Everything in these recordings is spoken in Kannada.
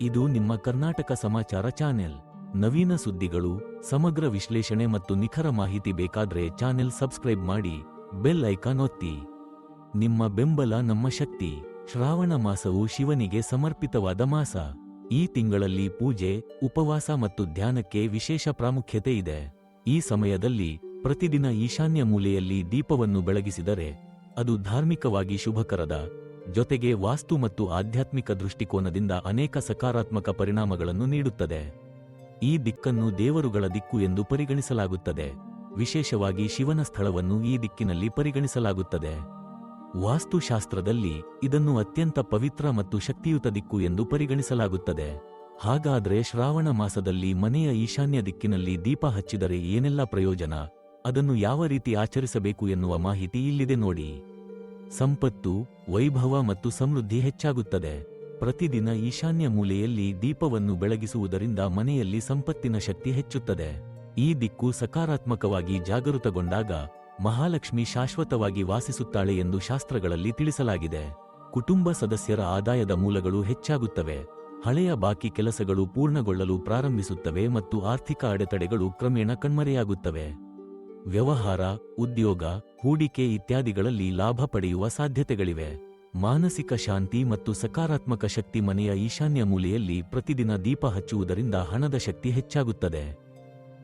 ಇದು ನಿಮ್ಮ ಕರ್ನಾಟಕ ಸಮಾಚಾರ ಚಾನೆಲ್. ನವೀನ ಸುದ್ದಿಗಳು, ಸಮಗ್ರ ವಿಶ್ಲೇಷಣೆ ಮತ್ತು ನಿಖರ ಮಾಹಿತಿ ಬೇಕಾದ್ರೆ ಚಾನೆಲ್ ಸಬ್ಸ್ಕ್ರೈಬ್ ಮಾಡಿ, ಬೆಲ್ ಐಕಾನ್ ಒತ್ತಿ. ನಿಮ್ಮ ಬೆಂಬಲ ನಮ್ಮ ಶಕ್ತಿ. ಶ್ರಾವಣ ಮಾಸವು ಶಿವನಿಗೆ ಸಮರ್ಪಿತವಾದ ಮಾಸ. ಈ ತಿಂಗಳಲ್ಲಿ ಪೂಜೆ, ಉಪವಾಸ ಮತ್ತು ಧ್ಯಾನಕ್ಕೆ ವಿಶೇಷ ಪ್ರಾಮುಖ್ಯತೆ ಇದೆ. ಈ ಸಮಯದಲ್ಲಿ ಪ್ರತಿದಿನ ಈಶಾನ್ಯ ಮೂಲೆಯಲ್ಲಿ ದೀಪವನ್ನು ಬೆಳಗಿಸಿದರೆ, ಅದು ಧಾರ್ಮಿಕವಾಗಿ ಶುಭಕರದ ಜೊತೆಗೆ ವಾಸ್ತು ಮತ್ತು ಆಧ್ಯಾತ್ಮಿಕ ದೃಷ್ಟಿಕೋನದಿಂದ ಅನೇಕ ಸಕಾರಾತ್ಮಕ ಪರಿಣಾಮಗಳನ್ನು ನೀಡುತ್ತದೆ. ಈ ದಿಕ್ಕನ್ನು ದೇವರುಗಳ ದಿಕ್ಕು ಎಂದು ಪರಿಗಣಿಸಲಾಗುತ್ತದೆ. ವಿಶೇಷವಾಗಿ ಶಿವನ ಸ್ಥಳವನ್ನು ಈ ದಿಕ್ಕಿನಲ್ಲಿ ಪರಿಗಣಿಸಲಾಗುತ್ತದೆ. ವಾಸ್ತುಶಾಸ್ತ್ರದಲ್ಲಿ ಇದನ್ನು ಅತ್ಯಂತ ಪವಿತ್ರ ಮತ್ತು ಶಕ್ತಿಯುತ ದಿಕ್ಕು ಎಂದು ಪರಿಗಣಿಸಲಾಗುತ್ತದೆ. ಹಾಗಾದ್ರೆ ಶ್ರಾವಣ ಮಾಸದಲ್ಲಿ ಮನೆಯ ಈಶಾನ್ಯ ದಿಕ್ಕಿನಲ್ಲಿ ದೀಪ ಹಚ್ಚಿದರೆ ಏನೆಲ್ಲ ಪ್ರಯೋಜನ? ಅದನ್ನು ಯಾವ ರೀತಿ ಆಚರಿಸಬೇಕು ಎನ್ನುವ ಮಾಹಿತಿ ಇಲ್ಲಿದೆ ನೋಡಿ. ಸಂಪತ್ತು, ವೈಭವ ಮತ್ತು ಸಮೃದ್ಧಿ ಹೆಚ್ಚಾಗುತ್ತದೆ. ಪ್ರತಿದಿನ ಈಶಾನ್ಯ ಮೂಲೆಯಲ್ಲಿ ದೀಪವನ್ನು ಬೆಳಗಿಸುವುದರಿಂದ ಮನೆಯಲ್ಲಿ ಸಂಪತ್ತಿನ ಶಕ್ತಿ ಹೆಚ್ಚುತ್ತದೆ. ಈ ದಿಕ್ಕು ಸಕಾರಾತ್ಮಕವಾಗಿ ಜಾಗೃತಗೊಂಡಾಗ ಮಹಾಲಕ್ಷ್ಮಿ ಶಾಶ್ವತವಾಗಿ ವಾಸಿಸುತ್ತಾಳೆ ಎಂದು ಶಾಸ್ತ್ರಗಳಲ್ಲಿ ತಿಳಿಸಲಾಗಿದೆ. ಕುಟುಂಬ ಸದಸ್ಯರ ಆದಾಯದ ಮೂಲಗಳು ಹೆಚ್ಚಾಗುತ್ತವೆ. ಹಳೆಯ ಬಾಕಿ ಕೆಲಸಗಳು ಪೂರ್ಣಗೊಳ್ಳಲು ಪ್ರಾರಂಭಿಸುತ್ತವೆ ಮತ್ತು ಆರ್ಥಿಕ ಅಡೆತಡೆಗಳು ಕ್ರಮೇಣ ಕಣ್ಮರೆಯಾಗುತ್ತವೆ. ವ್ಯವಹಾರ, ಉದ್ಯೋಗ, ಹೂಡಿಕೆ ಇತ್ಯಾದಿಗಳಲ್ಲಿ ಲಾಭ ಪಡೆಯುವ ಸಾಧ್ಯತೆಗಳಿವೆ. ಮಾನಸಿಕ ಶಾಂತಿ ಮತ್ತು ಸಕಾರಾತ್ಮಕ ಶಕ್ತಿ ಮನೆಯ ಈಶಾನ್ಯ ಮೂಲೆಯಲ್ಲಿ ಪ್ರತಿದಿನ ದೀಪ ಹಚ್ಚುವುದರಿಂದ ಹಣದ ಶಕ್ತಿ ಹೆಚ್ಚಾಗುತ್ತದೆ.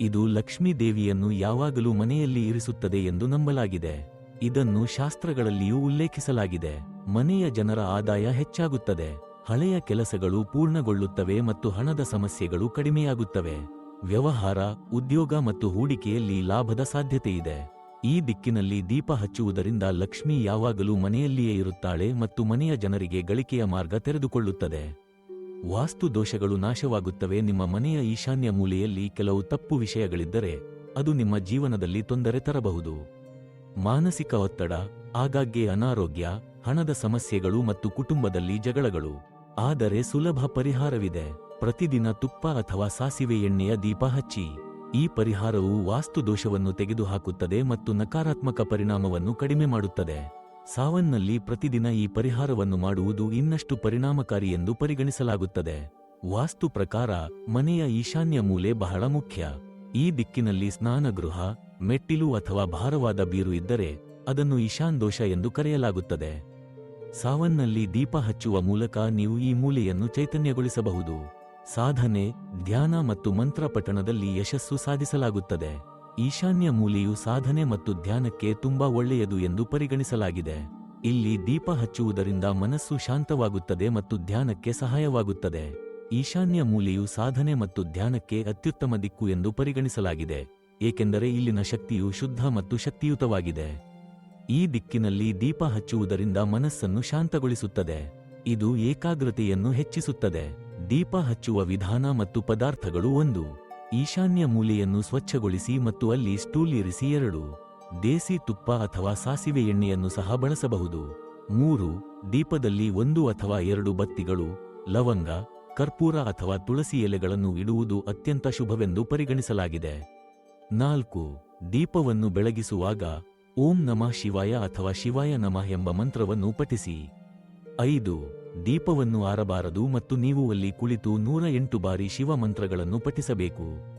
ಇದು ಲಕ್ಷ್ಮೀ ದೇವಿಯನ್ನು ಯಾವಾಗಲೂ ಮನೆಯಲ್ಲಿ ಇರಿಸುತ್ತದೆ ಎಂದು ನಂಬಲಾಗಿದೆ. ಇದನ್ನು ಶಾಸ್ತ್ರಗಳಲ್ಲಿಯೂ ಉಲ್ಲೇಖಿಸಲಾಗಿದೆ. ಮನೆಯ ಜನರ ಆದಾಯ ಹೆಚ್ಚಾಗುತ್ತದೆ. ಹಳೆಯ ಕೆಲಸಗಳು ಪೂರ್ಣಗೊಳ್ಳುತ್ತವೆ ಮತ್ತು ಹಣದ ಸಮಸ್ಯೆಗಳು ಕಡಿಮೆಯಾಗುತ್ತವೆ. ವ್ಯವಹಾರ, ಉದ್ಯೋಗ ಮತ್ತು ಹೂಡಿಕೆಯಲ್ಲಿ ಲಾಭದ ಸಾಧ್ಯತೆಯಿದೆ. ಈ ದಿಕ್ಕಿನಲ್ಲಿ ದೀಪ ಹಚ್ಚುವುದರಿಂದ ಲಕ್ಷ್ಮಿ ಯಾವಾಗಲೂ ಮನೆಯಲ್ಲಿಯೇ ಇರುತ್ತಾಳೆ ಮತ್ತು ಮನೆಯ ಜನರಿಗೆ ಗಳಿಕೆಯ ಮಾರ್ಗ ತೆರೆದುಕೊಳ್ಳುತ್ತದೆ. ವಾಸ್ತು ದೋಷಗಳು ನಾಶವಾಗುತ್ತವೆ. ನಿಮ್ಮ ಮನೆಯ ಈಶಾನ್ಯ ಮೂಲೆಯಲ್ಲಿ ಕೆಲವು ತಪ್ಪು ವಿಷಯಗಳಿದ್ದರೆ ಅದು ನಿಮ್ಮ ಜೀವನದಲ್ಲಿ ತೊಂದರೆ ತರಬಹುದು. ಮಾನಸಿಕ ಒತ್ತಡ, ಆಗಾಗ್ಗೆ ಅನಾರೋಗ್ಯ, ಹಣದ ಸಮಸ್ಯೆಗಳು ಮತ್ತು ಕುಟುಂಬದಲ್ಲಿ ಜಗಳಗಳು. ಆದರೆ ಸುಲಭ ಪರಿಹಾರವಿದೆ. ಪ್ರತಿದಿನ ತುಪ್ಪ ಅಥವಾ ಸಾಸಿವೆ ಎಣ್ಣೆಯ ದೀಪ ಹಚ್ಚಿ, ಈ ಪರಿಹಾರವು ವಾಸ್ತು ದೋಷವನ್ನು ತೆಗೆದುಹಾಕುತ್ತದೆ ಮತ್ತು ನಕಾರಾತ್ಮಕ ಪರಿಣಾಮವನ್ನು ಕಡಿಮೆ ಮಾಡುತ್ತದೆ. ಸಾವನ್ನಲ್ಲಿ ಪ್ರತಿದಿನ ಈ ಪರಿಹಾರವನ್ನು ಮಾಡುವುದು ಇನ್ನಷ್ಟು ಪರಿಣಾಮಕಾರಿ ಎಂದು ಪರಿಗಣಿಸಲಾಗುತ್ತದೆ. ವಾಸ್ತು ಪ್ರಕಾರ, ಮನೆಯ ಈಶಾನ್ಯ ಮೂಲೆ ಬಹಳ ಮುಖ್ಯ. ಈ ದಿಕ್ಕಿನಲ್ಲಿ ಸ್ನಾನಗೃಹ, ಮೆಟ್ಟಿಲು ಅಥವಾ ಭಾರವಾದ ಬೀರು ಇದ್ದರೆ, ಅದನ್ನು ಈಶಾನ್ ದೋಷ ಎಂದು ಕರೆಯಲಾಗುತ್ತದೆ. ಸಾವನ್ನಲ್ಲಿ ದೀಪ ಹಚ್ಚುವ ಮೂಲಕ ನೀವು ಈ ಮೂಲೆಯನ್ನು ಚೈತನ್ಯಗೊಳಿಸಬಹುದು. ಸಾಧನೆ, ಧ್ಯಾನ ಮತ್ತು ಮಂತ್ರ ಪಠಣದಲ್ಲಿ ಯಶಸ್ಸು ಸಾಧಿಸಲಾಗುತ್ತದೆ. ಈಶಾನ್ಯ ಮೂಲೆಯು ಸಾಧನೆ ಮತ್ತು ಧ್ಯಾನಕ್ಕೆ ತುಂಬಾ ಒಳ್ಳೆಯದು ಎಂದು ಪರಿಗಣಿಸಲಾಗಿದೆ. ಇಲ್ಲಿ ದೀಪ ಹಚ್ಚುವುದರಿಂದ ಮನಸ್ಸು ಶಾಂತವಾಗುತ್ತದೆ ಮತ್ತು ಧ್ಯಾನಕ್ಕೆ ಸಹಾಯವಾಗುತ್ತದೆ. ಈಶಾನ್ಯ ಮೂಲೆಯು ಸಾಧನೆ ಮತ್ತು ಧ್ಯಾನಕ್ಕೆ ಅತ್ಯುತ್ತಮ ದಿಕ್ಕು ಎಂದು ಪರಿಗಣಿಸಲಾಗಿದೆ. ಏಕೆಂದರೆ ಇಲ್ಲಿನ ಶಕ್ತಿಯು ಶುದ್ಧ ಮತ್ತು ಶಕ್ತಿಯುತವಾಗಿದೆ. ಈ ದಿಕ್ಕಿನಲ್ಲಿ ದೀಪ ಹಚ್ಚುವುದರಿಂದ ಮನಸ್ಸನ್ನು ಶಾಂತಗೊಳಿಸುತ್ತದೆ. ಇದು ಏಕಾಗ್ರತೆಯನ್ನು ಹೆಚ್ಚಿಸುತ್ತದೆ. ದೀಪ ಹಚ್ಚುವ ವಿಧಾನ ಮತ್ತು ಪದಾರ್ಥಗಳು ಒಂದು. ಈಶಾನ್ಯ ಮೂಲೆಯನ್ನು ಸ್ವಚ್ಛಗೊಳಿಸಿ ಮತ್ತು ಅಲ್ಲಿ ಸ್ಟೂಲ್ ಇರಿಸಿ ಎರಡು. ದೇಸಿ ತುಪ್ಪ ಅಥವಾ ಸಾಸಿವೆ ಎಣ್ಣೆಯನ್ನು ಸಹ ಬಳಸಬಹುದು. ಮೂರು. ದೀಪದಲ್ಲಿ ಒಂದು ಅಥವಾ ಎರಡು ಬತ್ತಿಗಳು, ಲವಂಗ, ಕರ್ಪೂರ ಅಥವಾ ತುಳಸಿ ಎಲೆಗಳನ್ನು ಇಡುವುದು ಅತ್ಯಂತ ಶುಭವೆಂದು ಪರಿಗಣಿಸಲಾಗಿದೆ. ನಾಲ್ಕು. ದೀಪವನ್ನು ಬೆಳಗಿಸುವಾಗ ಓಂ ನಮಃ ಶಿವಾಯ ಅಥವಾ ಶಿವಾಯ ನಮಃ ಎಂಬ ಮಂತ್ರವನ್ನು ಪಠಿಸಿ. ಐದು. ದೀಪವನ್ನು ಆರಬಾರದು ಮತ್ತು ನೀವು ಅಲ್ಲಿ ಕುಳಿತು ನೂರ ಎಂಟು ಬಾರಿ ಶಿವ ಮಂತ್ರಗಳನ್ನು ಪಠಿಸಬೇಕು.